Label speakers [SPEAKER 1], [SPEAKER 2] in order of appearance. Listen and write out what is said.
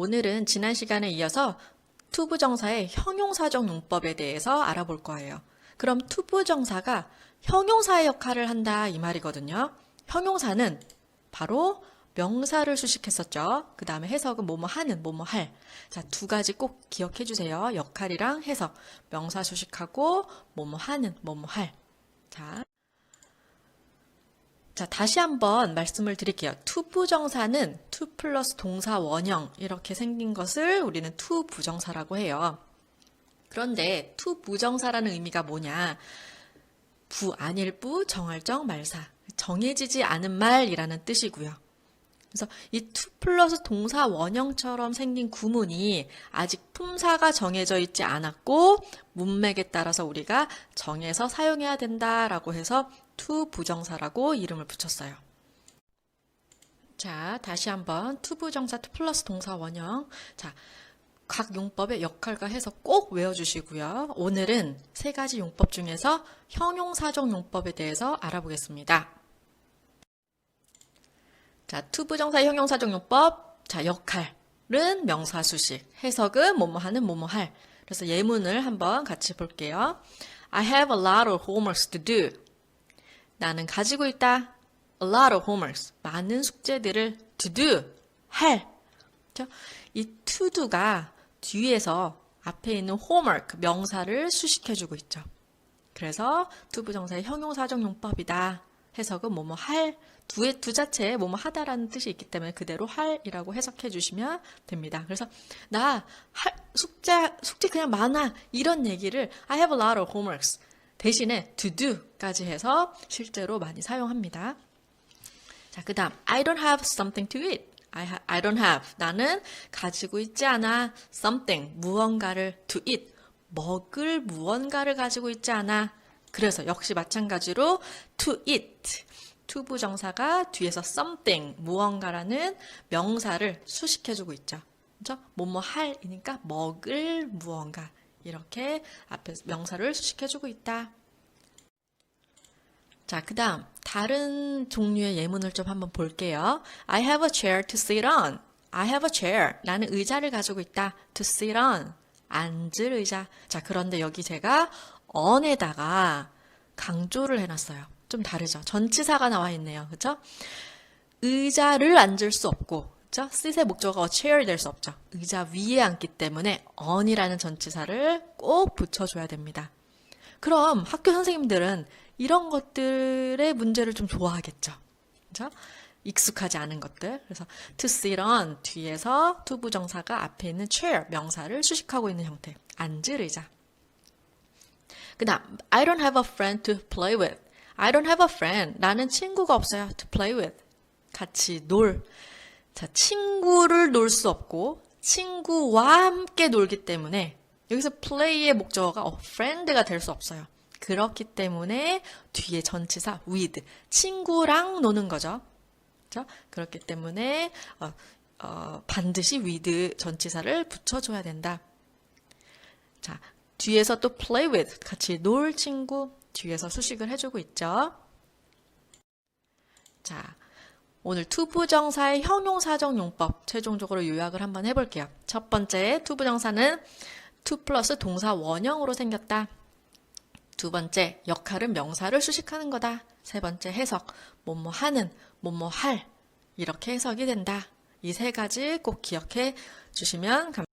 [SPEAKER 1] 오늘은 지난 시간에 이어서 투부정사의 형용사적 용법에 대해서 알아볼 거예요. 그럼 투부정사가 형용사의 역할을 한다 이 말이거든요. 형용사는 바로 명사를 수식했었죠. 그 다음에 해석은 뭐뭐 하는, 뭐뭐 할. 자, 두 가지 꼭 기억해 주세요. 역할이랑 해석. 명사 수식하고 뭐뭐 하는, 뭐뭐 할. 자. 자, 다시 한번 말씀을 드릴게요. 투부정사는 투 플러스 동사 원형 이렇게 생긴 것을 우리는 투부정사라고 해요. 그런데 투부정사라는 의미가 뭐냐? 부, 아닐 부, 정할정, 말사. 정해지지 않은 말이라는 뜻이고요. 그래서 이투 플러스 동사 원형처럼 생긴 구문이 아직 품사가 정해져 있지 않았고 문맥에 따라서 우리가 정해서 사용해야 된다라고 해서 투 부정사라고 이름을 붙였어요. 자, 다시 한번 투 부정사 투 플러스 동사 원형. 자, 각 용법의 역할과 해서 꼭 외워주시고요. 오늘은 세 가지 용법 중에서 형용사적 용법에 대해서 알아보겠습니다. 자, 투부정사 형용사적 용법. 자, 역할은 명사 수식. 해석은 뭐뭐 하는 뭐뭐 할. 그래서 예문을 한번 같이 볼게요. I have a lot of homeworks to do. 나는 가지고 있다. A lot of homeworks. 많은 숙제들을 to do. 할. 이 to do가 뒤에서 앞에 있는 homework 명사를 수식해주고 있죠. 그래서 투부정사의 형용사적 용법이다. 해석은 뭐뭐 할, 두의 두 자체에 뭐뭐 하다라는 뜻이 있기 때문에 그대로 할이라고 해석해 주시면 됩니다. 그래서 나 할, 숙제 숙제 그냥 많아 이런 얘기를 I have a lot of homeworks 대신에 to do까지 해서 실제로 많이 사용합니다. 자, 그 다음 I don't have something to eat. I, ha- I don't have. 나는 가지고 있지 않아. something 무언가를 to eat. 먹을 무언가를 가지고 있지 않아. 그래서 역시 마찬가지로 to eat. 투부정사가 뒤에서 something 무언가라는 명사를 수식해주고 있죠. 그죠? 뭐뭐 할이니까 먹을 무언가 이렇게 앞에 명사를 수식해주고 있다. 자, 그 다음, 다른 종류의 예문을 좀 한번 볼게요. I have a chair to sit on. I have a chair. 나는 의자를 가지고 있다. to sit on. 앉을 의자. 자, 그런데 여기 제가 on에다가 강조를 해놨어요. 좀 다르죠. 전치사가 나와 있네요. 그죠? 의자를 앉을 수 없고, 그죠? sit의 목적어가 chair 될 수 없죠. 의자 위에 앉기 때문에 on이라는 전치사를 꼭 붙여줘야 됩니다. 그럼 학교 선생님들은 이런 것들의 문제를 좀 좋아하겠죠. 그죠? 익숙하지 않은 것들. 그래서 to sit on 뒤에서 투부정사가 앞에 있는 chair 명사를 수식하고 있는 형태. 앉을 의자. 그다음 I don't have a friend to play with. I don't have a friend. 나는 친구가 없어요. to play with. 같이 놀. 자, 친구를 놀 수 없고 친구와 함께 놀기 때문에 여기서 play의 목적어가 어, friend가 될 수 없어요. 그렇기 때문에 뒤에 전치사 with 친구랑 노는 거죠. 그렇죠? 그렇기 때문에 어, 어, 반드시 with 전치사를 붙여줘야 된다. 자, 뒤에서 또 play with 같이 놀 친구 뒤에서 수식을 해주고 있죠. 자, 오늘 투부정사의 형용사적 용법 최종적으로 요약을 한번 해볼게요. 첫 번째 투부정사는 투 플러스 동사 원형으로 생겼다. 두 번째 역할은 명사를 수식하는 거다. 세 번째 해석 뭐뭐 하는 뭐뭐 할 이렇게 해석이 된다. 이 세 가지 꼭 기억해 주시면 감사합니다.